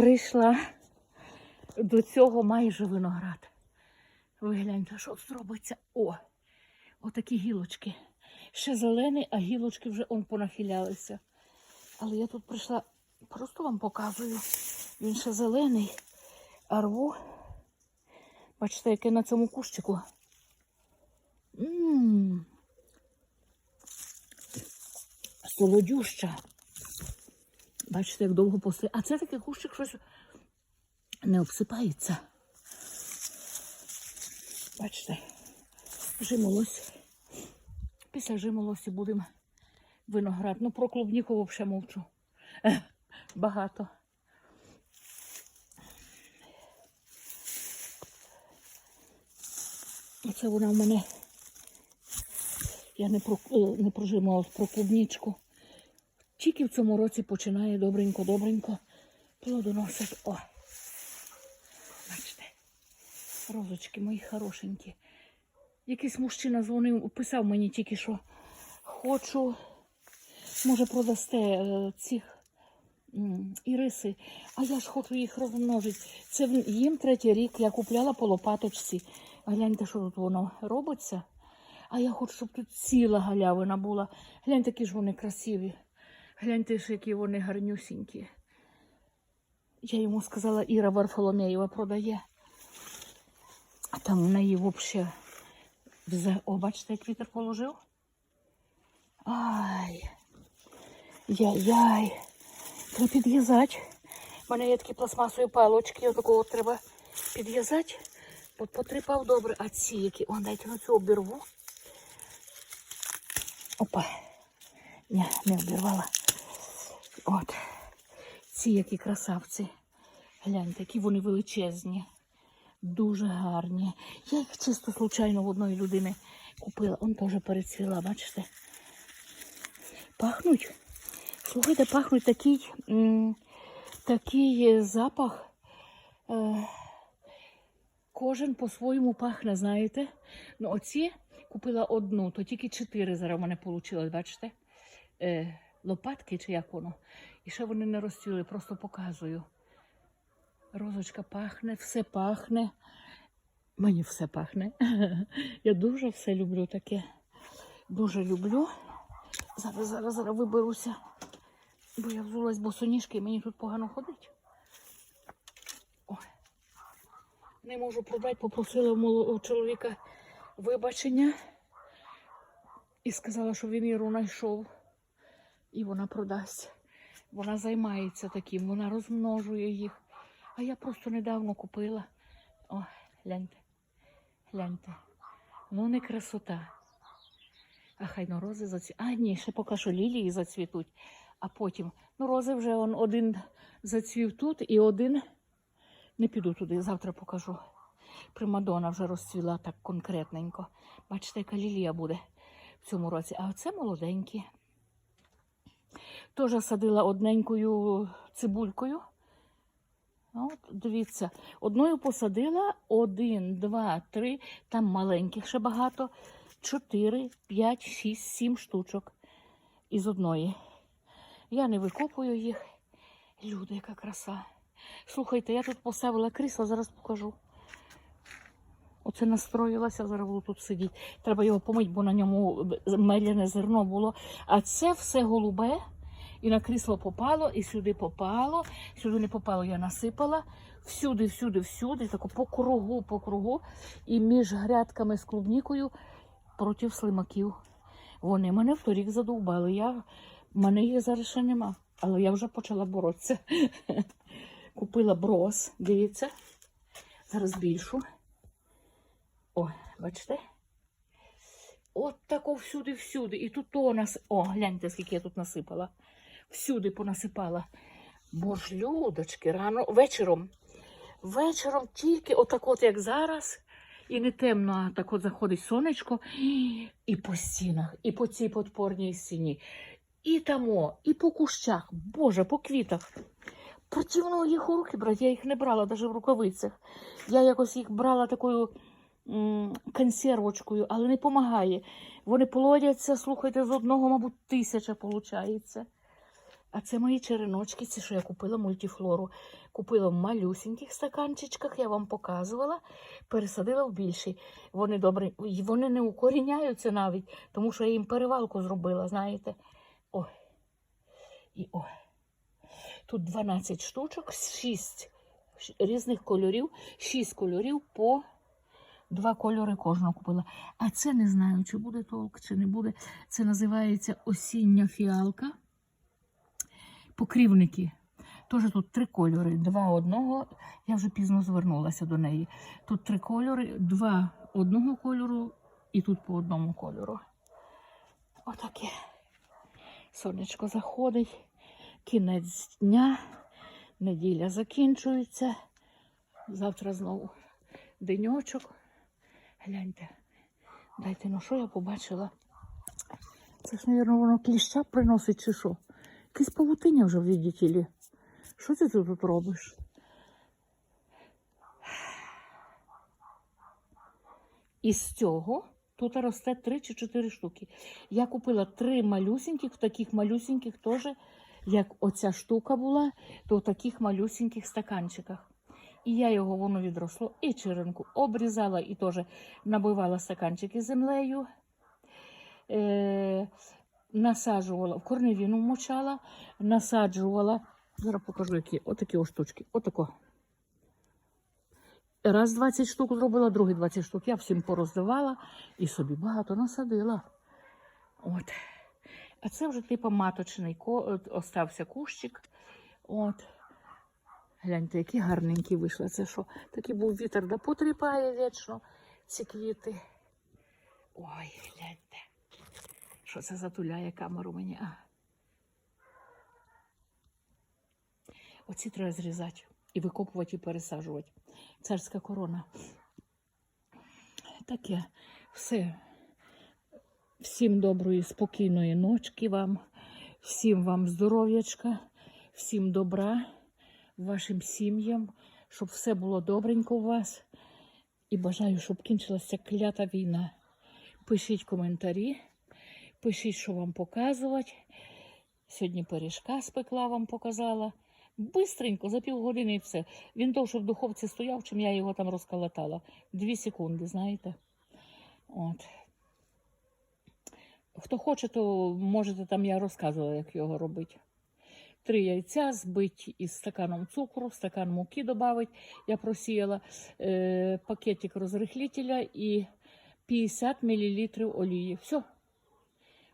прийшла до цього майже виноград. Ви гляньте, що зробиться. О! Отакі гілочки. Ще зелений, а гілочки вже он понахилялися. Але я тут прийшла, просто вам показую. Він ще зелений, а рву. Бачите, яке на цьому кущику. Солодюща. Бачите, як довго посли. А це такий кущик щось не обсипається. Бачите, жимолось. Після жимолосі будемо виноград. Ну, про клубніку взагалі мовчу. Багато. Оце вона в мене. Я не про, е, не прожимала про клубнічку. Тільки в цьому році починає добренько-добренько плодоносить. О! Бачите, розочки мої хорошенькі. Якийсь мужчина дзвонив, писав мені тільки, що хочу, може, продасте е, цих іриси, а я ж хочу їх розмножити. Це їм третій рік я купляла по лопаточці. Гляньте, що тут воно робиться. А я хочу, щоб тут ціла галявина була. Гляньте, які ж вони красиві. Гляньте, ж, які вони гарнюсінькі. Я йому сказала, Іра Варфоломеєва продає. А там в неї взагалі. О, бачите, як вітер положив? Ай. Яй-яй. Треба підв'язати. У мене є такі пластмасові палочки, отакого треба підв'язати. От потріпав добре, а ці які. О, дайте на цю обірву. Опа. Ні, не обірвала. От. Ці які красавці. Гляньте, які вони величезні. Дуже гарні. Я їх чисто случайно в одної людини купила. Он теж перецвіла, бачите? Пахнуть. Слухайте, пахнуть такий, такий запах. Е, кожен по-своєму пахне, знаєте. Ну, оці купила одну, то тільки чотири зараз в мене вийшло, бачите? Е, лопатки чи як воно. І ще вони не розцвіли, просто показую. Розочка пахне, все пахне. Мені все пахне. Я дуже все люблю таке. Дуже люблю. Зараз, зараз, зараз виберуся. Бо я взулась босоніжки і мені тут погано ходить. Ой. Не можу продати, попросила у чоловіка вибачення і сказала, що він Іру знайшов. І вона продасть. Вона займається таким, вона розмножує їх. А я просто недавно купила. О, гляньте. Гляньте. Ну, не красота. А хай ну рози зацвітуть. А, ні, ще поки що лілії зацвітуть. А потім, ну, рози вже он один зацвів тут і один. Не піду туди, завтра покажу. Примадона вже розцвіла так конкретненько. Бачите, яка лілія буде в цьому році. А оце молоденькі. Теж садила одненькою цибулькою. От, дивіться, одною посадила один, два, три, там маленьких ще багато. Чотири, п'ять, шість, сім штучок із одної. Я не викопую їх. Люди, яка краса. Слухайте, я тут поставила крісло, зараз покажу. Оце настроїлася, зараз буду тут сидіти. Треба його помити, бо на ньому меляне зерно було. А це все голубе. І на крісло попало, і сюди попало. Сюди не попало, я насипала. Всюди, всюди, всюди, тако по кругу, по кругу. І між грядками з клубнікою проти слимаків. Вони мене вторік задовбали. Я... Мене їх зараз ще нема. Але я вже почала боротися. Купила брос, дивіться. Зараз більшу. О, бачите? От тако всюди-всюди. І тут то нас. О, гляньте, скільки я тут насипала. Всюди понасипала. Бо ж, людочки, рано вечором. Вечором тільки отак от, як зараз, і не темно, а так от заходить сонечко, і по стінах, і по цій подпорній стіні, і тамо, і по кущах, Боже, по квітах. Противно їх у руки брати, я їх не брала навіть в рукавицях. Я якось їх брала такою м, консервочкою, але не допомагає. Вони плодяться, слухайте, з одного, мабуть, тисяча виходить. А це мої череночки, це що я купила мультифлору. Купила в малюсіньких стаканчичках, я вам показувала, пересадила в більші. Вони добре, вони не укоріняються навіть, тому що я їм перевалку зробила, знаєте. Ой. І ой. Тут 12 штучок, 6 різних кольорів, 6 кольорів по два кольори кожного купила. А це не знаю, чи буде толк, чи не буде. Це називається осіння фіалка. Покрівники. Теж тут три кольори, два одного. Я вже пізно звернулася до неї. Тут три кольори, два одного кольору і тут по одному кольору. Отаке. Сонечко заходить, кінець дня, неділя закінчується. Завтра знову деньочок. Гляньте, дайте, ну що я побачила? Це ж, мабуть, воно кліща приносить чи що? Якесь павутиння вже в відділі. Що ти тут робиш? Із цього тут росте 3 чи 4 штуки. Я купила три малюсіньких, таких малюсіньких теж, як оця штука була, то в таких малюсіньких стаканчиках. І я його воно відросло, і черенку обрізала, і теж набивала стаканчики землею. Е, насаджувала, в корневіну мочала, насаджувала. Зараз покажу, які отакі о штучки. Отако. Раз 20 штук зробила, другий 20 штук. Я всім пороздавала і собі багато насадила. От. А це вже типу маточний остався кущик. От. Гляньте, які гарненькі вийшли. Це що? Такий був вітер, да потріпає вічно ці квіти. Ой, гляньте. Що це затуляє камеру мені? А. Оці треба зрізати і викопувати, і пересаджувати. Царська корона. Таке все. Всім доброї, спокійної ночки вам, всім вам здоров'ячка, всім добра, вашим сім'ям, щоб все було добренько у вас. І бажаю, щоб кінчилася клята війна. Пишіть коментарі, пишіть, що вам показувати. Сьогодні пиріжка спекла вам показала. Бистренько, за півгодини і все. Він довше в духовці стояв, чим я його там розколотала. Дві секунди, знаєте. От. Хто хоче, то можете там я розказувала, як його робити. Три яйця збить із стаканом цукру, стакан муки додавить. Я просіяла е, пакетик розрихлителя і 50 мл олії. Все.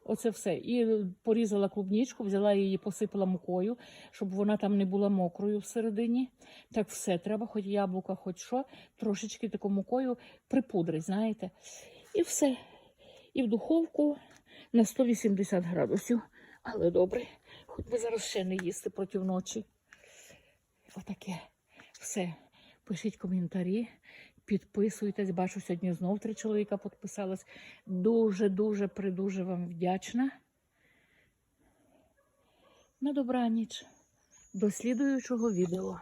Оце все. І порізала клубничку, взяла її, посипала мукою, щоб вона там не була мокрою всередині. Так все треба, хоч яблука, хоч що, трошечки таку мукою припудрить, знаєте. І все. І в духовку на 180 градусів. Але добре, хоч би зараз ще не їсти проти ночі. Отаке. Все. Пишіть коментарі, підписуйтесь. Бачу, сьогодні знов три чоловіка підписались. Дуже-дуже придуже вам вдячна. На добраніч. До слідуючого відео.